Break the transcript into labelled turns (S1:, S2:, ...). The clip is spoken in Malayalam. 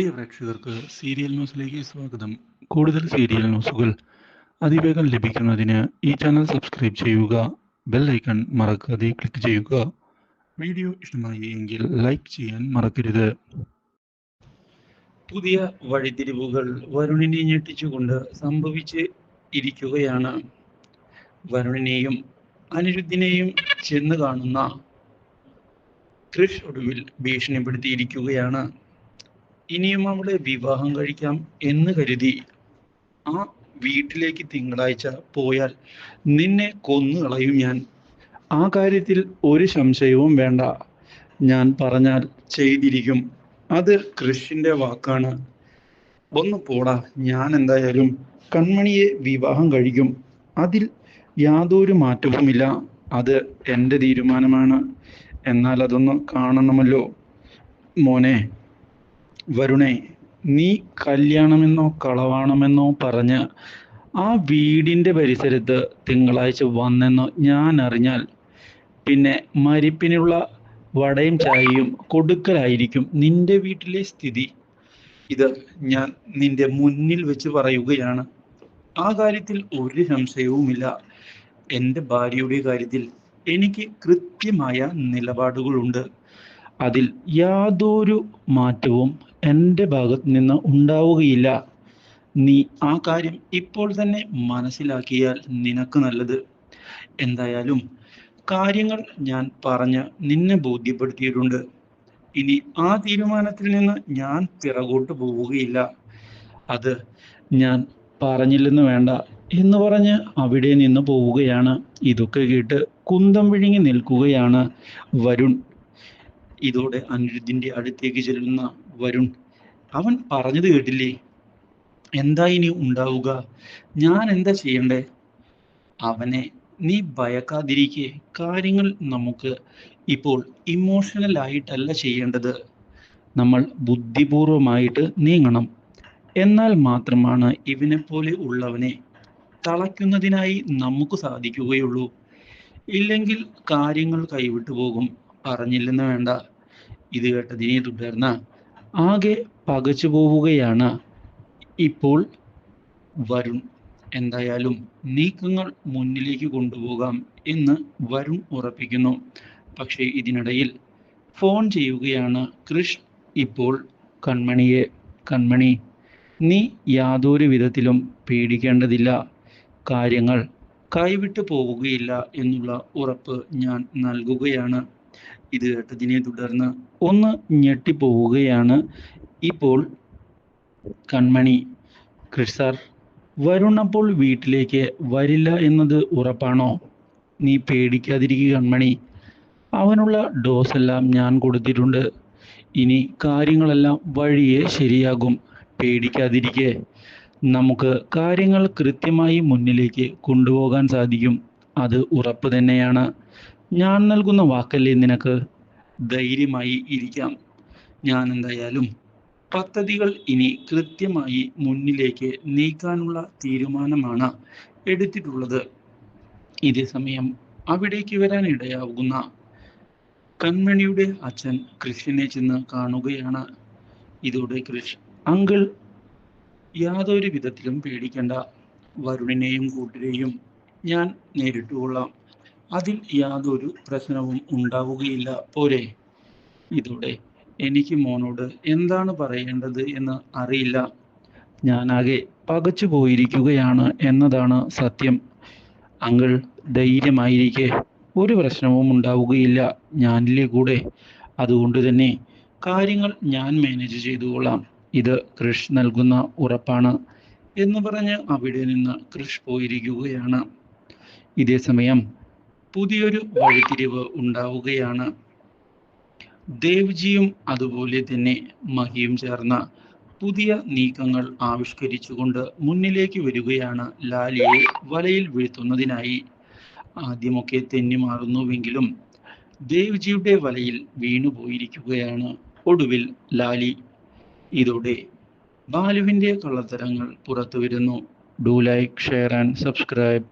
S1: പ്രിയ പ്രേക്ഷകർക്ക് സീരിയൽ ന്യൂസിലേക്ക് സ്വാഗതം. കൂടുതൽ സീരിയൽ ന്യൂസുകൾ അതിവേഗം ലഭിക്കുന്നതിന് ഈ ചാനൽ സബ്സ്ക്രൈബ് ചെയ്യുക ബെൽ ഐക്കൺ മറക്കാതെ ക്ലിക്ക് ചെയ്യുക. വീഡിയോ ഇഷ്ടമായി എങ്കിൽ ലൈക്ക് ചെയ്യാൻ മറക്കരുത്. പുതിയ വഴിതിരിവുകൾ വരുണിനെ ഞെട്ടിച്ചുകൊണ്ട് സംഭവിച്ച് ഇരിക്കുകയാണ്. വരുണിനെയും അനിരുദ്ധിനെയും ചെന്ന് കാണുന്ന കൃഷ് ഒടുവിൽ ഭീഷണിപ്പെടുത്തിയിരിക്കുകയാണ്. ഇനിയും അവളെ വിവാഹം കഴിക്കാം എന്ന് കരുതി ആ വീട്ടിലേക്ക് തിങ്കളാഴ്ച പോയാൽ നിന്നെ കൊന്നു കളയും ഞാൻ. ആ കാര്യത്തിൽ ഒരു സംശയവും വേണ്ട. ഞാൻ പറഞ്ഞാൽ ചെയ്തിരിക്കും. അത് കൃഷിന്റെ വാക്കാണ്. ഒന്ന് പോടാ ഞാൻ എന്തായാലും കൺമണിയെ വിവാഹം കഴിക്കും. അതിൽ യാതൊരു മാറ്റവുമില്ല. അത് എന്റെ തീരുമാനമാണ്. എന്നാൽ അതൊന്ന് കാണണമല്ലോ. മോനെ വരുണേ നീ കല്യാണമെന്നോ കളവാണമെന്നോ പറഞ്ഞ് ആ വീടിന്റെ പരിസരത്ത് തിങ്കളാഴ്ച വന്നെന്നോ ഞാൻ അറിഞ്ഞാൽ പിന്നെ മരിപ്പിനുള്ള വടയും ചായയും കൊടുക്കലായിരിക്കും നിന്റെ വീട്ടിലെ സ്ഥിതി. ഇത് ഞാൻ നിന്റെ മുന്നിൽ വെച്ച് പറയുകയാണ്. ആ കാര്യത്തിൽ ഒരു സംശയവുമില്ല. എന്റെ ഭാര്യയുടെ കാര്യത്തിൽ എനിക്ക് കൃത്യമായ നിലപാടുകളുണ്ട്. അതിൽ യാതൊരു മാറ്റവും എന്റെ ഭാഗത്ത് നിന്ന് ഉണ്ടാവുകയില്ല. നീ ആ കാര്യം ഇപ്പോൾ തന്നെ മനസ്സിലാക്കിയാൽ നിനക്ക് നല്ലത്. എന്തായാലും കാര്യങ്ങൾ ഞാൻ പറഞ്ഞ് നിന്നെ ബോധ്യപ്പെടുത്തിയിട്ടുണ്ട്. ഇനി ആ തീരുമാനത്തിൽ നിന്ന് ഞാൻ പിറകോട്ട് പോവുകയില്ല. അത് ഞാൻ പറഞ്ഞില്ലെന്ന് വേണ്ട എന്ന് പറഞ്ഞ് അവിടെ നിന്ന് പോവുകയാണ്. ഇതൊക്കെ കേട്ട് കുന്തം വിഴുങ്ങി നിൽക്കുകയാണ് വരുൺ. ഇതോടെ അനിരുദ്ധിന്റെ അടുത്തേക്ക് ചെല്ലുന്ന വരുൺ അവൻ പറഞ്ഞത് കേട്ടില്ലേ? എന്താ ഇനി ഉണ്ടാവുക? ഞാൻ എന്താ ചെയ്യണ്ടേ? അവനെ നീ ഭയക്കാതിരിക്കെ കാര്യങ്ങൾ നമുക്ക് ഇപ്പോൾ ഇമോഷണൽ ആയിട്ടല്ല ചെയ്യേണ്ടത്. നമ്മൾ ബുദ്ധിപൂർവമായിട്ട് നീങ്ങണം. എന്നാൽ മാത്രമാണ് ഇവനെ പോലെ ഉള്ളവനെ തളയ്ക്കുന്നതിനായി നമുക്ക് സാധിക്കുകയുള്ളൂ. ഇല്ലെങ്കിൽ കാര്യങ്ങൾ കൈവിട്ടു പോകും. പറഞ്ഞില്ലെന്ന് വേണ്ട. ഇത് കേട്ടതിനെ തുടർന്ന് ആകെ പകച്ചു പോവുകയാണ്. ഇപ്പോൾ വരുൺ. എന്തായാലും നീക്കങ്ങൾ മുന്നിലേക്ക് കൊണ്ടുപോകാം എന്ന് വരുൺ ഉറപ്പിക്കുന്നു. പക്ഷേ ഇതിനിടയിൽ ഫോൺ ചെയ്യുകയാണ് കൃഷ്. ഇപ്പോൾ കൺമണിയെ കൺമണി നീ യാതൊരു വിധത്തിലും പേടിക്കേണ്ടതില്ല. കാര്യങ്ങൾ കൈവിട്ടു പോവുകയില്ല എന്നുള്ള ഉറപ്പ് ഞാൻ നൽകുകയാണ്. ഇത് കേട്ടതിനെ തുടർന്ന് ഒന്ന് ഞെട്ടിപ്പോവുകയാണ്. ഇപ്പോൾ കൺമണി കൃഷ് സാർ വരുൺ അപ്പോൾ വീട്ടിലേക്ക് വരില്ല എന്നത് ഉറപ്പാണോ? നീ പേടിക്കാതിരിക്കുക കൺമണി. അവനുള്ള ഡോസ് എല്ലാം ഞാൻ കൊടുത്തിട്ടുണ്ട്. ഇനി കാര്യങ്ങളെല്ലാം വഴിയെ ശരിയാകും. പേടിക്കാതിരിക്കെ. നമുക്ക് കാര്യങ്ങൾ കൃത്യമായി മുന്നിലേക്ക് കൊണ്ടുപോകാൻ സാധിക്കും. അത് ഉറപ്പ് തന്നെയാണ്. ഞാൻ നൽകുന്ന വാക്കല്ലേ നിനക്ക്? ധൈര്യമായി ഇരിക്കാം. ഞാൻ എന്തായാലും പദ്ധതികൾ ഇനി കൃത്യമായി മുന്നിലേക്ക് നീക്കാനുള്ള തീരുമാനമാണ് എടുത്തിട്ടുള്ളത്. ഇതേ സമയം അവിടേക്ക് വരാൻ ഇടയാവുന്ന കൺമണിയുടെ അച്ഛൻ കൃഷ്ണനെ ചെന്ന് കാണുകയാണ്. ഇതോടെ കൃഷ് അങ്കിൾ യാതൊരു വിധത്തിലും പേടിക്കേണ്ട. വരുണിനെയും കൂട്ടരെയും ഞാൻ നേരിട്ട് കൊള്ളാം. അതിൽ യാതൊരു പ്രശ്നവും ഉണ്ടാവുകയില്ല. പോരെ? ഇതോടെ എനിക്ക് മോനോട് എന്താണ് പറയേണ്ടത് എന്ന് അറിയില്ല. ഞാനാകെ പകച്ചു പോയിരിക്കുകയാണ് എന്നതാണ് സത്യം. അങ്കിൾ ധൈര്യമായിരിക്കെ. ഒരു പ്രശ്നവും ഉണ്ടാവുകയില്ല ഞാനില്ലേ കൂടെ. അതുകൊണ്ട് തന്നെ കാര്യങ്ങൾ ഞാൻ മാനേജ് ചെയ്തുകൊള്ളാം. ഇത് കൃഷ് നൽകുന്ന ഉറപ്പാണ് എന്ന് പറഞ്ഞ് അവിടെ നിന്ന് കൃഷ് പോയിരിക്കുകയാണ്. ഇതേ സമയം പുതിയൊരു വഴിത്തിരിവ് ഉണ്ടാവുകയാണ്. ദേവ്ജിയും അതുപോലെ തന്നെ മഹിയും ചേർന്ന പുതിയ നീക്കങ്ങൾ ആവിഷ്കരിച്ചുകൊണ്ട് മുന്നിലേക്ക് വരികയാണ് ലാലിയെ വലയിൽ വീഴ്ത്തുന്നതിനായി. ആദ്യമൊക്കെ തെന്നി മാറുന്നുവെങ്കിലും ദേവ്ജിയുടെ വലയിൽ വീണുപോയിരിക്കുകയാണ് ഒടുവിൽ ലാലി. ഇതോടെ ബാലുവിന്റെ കള്ളത്തരങ്ങൾ പുറത്തു വരുന്നു do like share and subscribe